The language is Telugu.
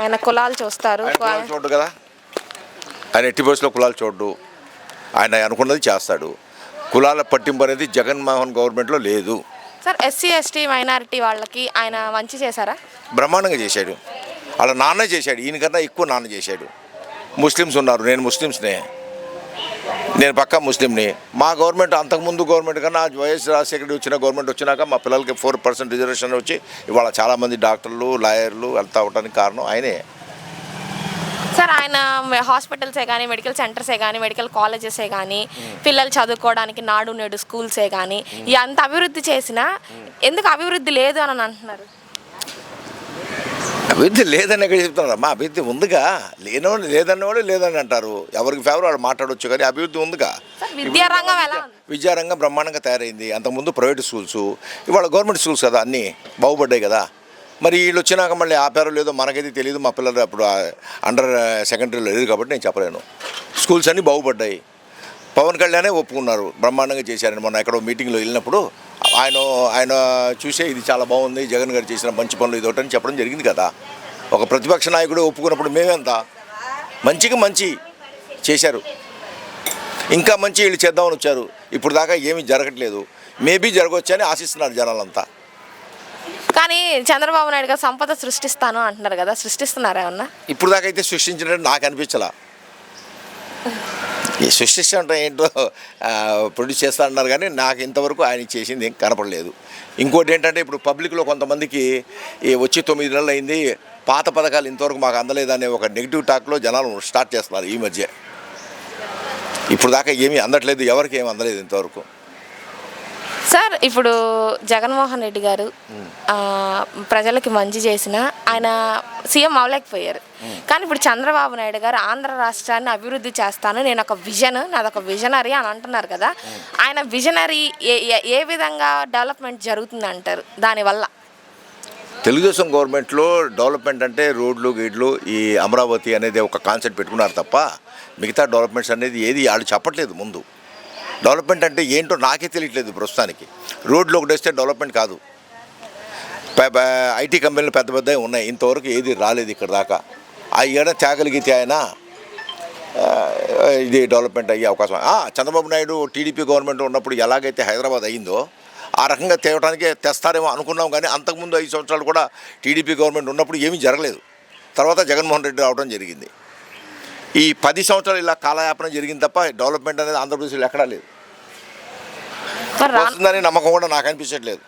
ఆయన కులాలు చూస్తారు. ఆయన కులాలు చూడ్డు కదా? ఆయన ఎట్టి బస్సులో కులాలు చూడ్డు. ఆయన అనుకున్నది చేస్తాడు. కులాల పట్టింపు అనేది జగన్మోహన్ గవర్నమెంట్లో లేదు. సార్ ఎస్సీ ఎస్టీ మైనారిటీ వాళ్ళకి ఆయన మంచి చేశారా? బ్రహ్మాండంగా చేశాడు. వాళ్ళ నాన్న చేశాడు. ఈయనకన్నా ఎక్కువ నాన్న చేశాడు. ముస్లిమ్స్ ఉన్నారు. నేను ముస్లిమ్స్నే. నేను పక్కా ముస్లింని. మా గవర్నమెంట్ అంతకుముందు గవర్నమెంట్ కన్నా వైఎస్ రాజశేఖర వచ్చిన గవర్నమెంట్ వచ్చినాక మా పిల్లలకి ఫోర్ పర్సెంట్ రిజర్వేషన్ వచ్చి ఇవాళ చాలామంది డాక్టర్లు లాయర్లు వెళ్తా అవడానికి కారణం ఆయనే. సార్ ఆయన హాస్పిటల్సే కానీ మెడికల్ సెంటర్సే కానీ మెడికల్ కాలేజెసే కానీ పిల్లలు చదువుకోవడానికి నాడు నేడు స్కూల్సే కానీ ఎంత అభివృద్ధి చేసినా ఎందుకు అభివృద్ధి లేదు అని అంటున్నారు? అభివృద్ధి లేదని ఎక్కడ చెప్తున్నారు. అమ్మా అభివృద్ధి ఉందిగా. లేనోడు లేదన్నవాడు లేదని అంటారు. ఎవరికి ఫేవర్ వాడు మాట్లాడొచ్చు కానీ అభివృద్ధి ఉందిగా. విద్యారంగం ఎలా విద్యారంగం బ్రహ్మాండంగా తయారైంది. అంతకుముందు ప్రైవేట్ స్కూల్స్ ఇవాళ గవర్నమెంట్ స్కూల్స్ కదా అన్నీ బాగుపడ్డాయి కదా. మరి వీళ్ళు వచ్చినాక మళ్ళీ ఆపారో లేదో మనకైతే తెలియదు. మా పిల్లలు అప్పుడు అండర్ సెకండరీలో లేదు కాబట్టి నేను చెప్పలేను. స్కూల్స్ అన్నీ బాగుపడ్డాయి. పవన్ కళ్యాణే ఒప్పుకున్నారు. బ్రహ్మాండంగా చేశారని మొన్న ఎక్కడో మీటింగ్లో వెళ్ళినప్పుడు ఆయన ఆయన చూసే ఇది చాలా బాగుంది. జగన్ గారు చేసిన మంచి పనులు ఇది ఒకటి అని చెప్పడం జరిగింది కదా. ఒక ప్రతిపక్ష నాయకుడు ఒప్పుకున్నప్పుడు మేమెంత? మంచిగా మంచి చేశారు. ఇంకా మంచి వీళ్ళు చేద్దామని వచ్చారు. ఇప్పుడు దాకా ఏమీ జరగట్లేదు. మేబీ జరగవచ్చని ఆశిస్తున్నారు జనాలంతా. కానీ చంద్రబాబు నాయుడు గారు సంపద సృష్టిస్తాను అంటున్నారు కదా. సృష్టిస్తున్నారా ఏమన్నా? ఇప్పుడు దాకా అయితే సృష్టించినట్టు నాకు అనిపించలా. ఈ సృష్టించడం ఏంటో ప్రొడ్యూస్ చేస్తా అన్నారు కానీ నాకు ఇంతవరకు ఆయన చేసింది ఏం కనపడలేదు. ఇంకోటి ఏంటంటే ఇప్పుడు పబ్లిక్లో కొంతమందికి ఈ వచ్చి తొమ్మిది నెలలు అయింది పాత పథకాలు ఇంతవరకు మాకు అందలేదనే ఒక నెగిటివ్ టాక్లో జనాలు స్టార్ట్ చేస్తున్నారు ఈ మధ్య. ఇప్పుడు దాకా ఏమీ అందట్లేదు ఎవరికి ఏమి అందలేదు ఇంతవరకు. సార్ ఇప్పుడు జగన్మోహన్ రెడ్డి గారు ప్రజలకి మంచి చేసిన ఆయన సీఎం అవ్వలేకపోయారు. కానీ ఇప్పుడు చంద్రబాబు నాయుడు గారు ఆంధ్ర రాష్ట్రాన్ని అభివృద్ధి చేస్తాను నేను ఒక విజన్ నాదొక విజనరీ అని అంటున్నారు కదా ఆయన విజనరీ ఏ- ఏ విధంగా డెవలప్మెంట్ జరుగుతుంది అంటారు దానివల్ల? తెలుగుదేశం గవర్నమెంట్లో డెవలప్మెంట్ అంటే రోడ్లు గీడ్లు ఈ అమరావతి అనేది ఒక కాన్సెప్ట్ పెట్టుకున్నారు తప్ప మిగతా డెవలప్మెంట్స్ అనేది ఏది వాళ్ళు చెప్పట్లేదు ముందు. డెవలప్మెంట్ అంటే ఏంటో నాకే తెలియట్లేదు ప్రస్తుతానికి. రోడ్లు ఒకటి వస్తే డెవలప్మెంట్ కాదు. ఐటీ కంపెనీలు పెద్ద పెద్దవి ఉన్నాయి. ఇంతవరకు ఏది రాలేదు ఇక్కడ దాకా. ఆ ఏడ తేగలిగితే ఆయన ఇది డెవలప్మెంట్ అయ్యే అవకాశం. చంద్రబాబు నాయుడు టీడీపీ గవర్నమెంట్ ఉన్నప్పుడు ఎలాగైతే హైదరాబాద్ అయిందో ఆ రకంగా తేవడానికి తెస్తారేమో అనుకున్నాం కానీ అంతకుముందు ఐదు సంవత్సరాలు కూడా టీడీపీ గవర్నమెంట్ ఉన్నప్పుడు ఏమీ జరగలేదు. తర్వాత జగన్మోహన్ రెడ్డి రావడం జరిగింది. ఈ పది సంవత్సరాలు ఇలా కాలయాపన జరిగింది తప్ప డెవలప్మెంట్ అనేది ఆంధ్రప్రదేశ్లో ఎక్కడా లేదు. వస్తుందని నమ్మకం కూడా నాకు అనిపించట్లేదు.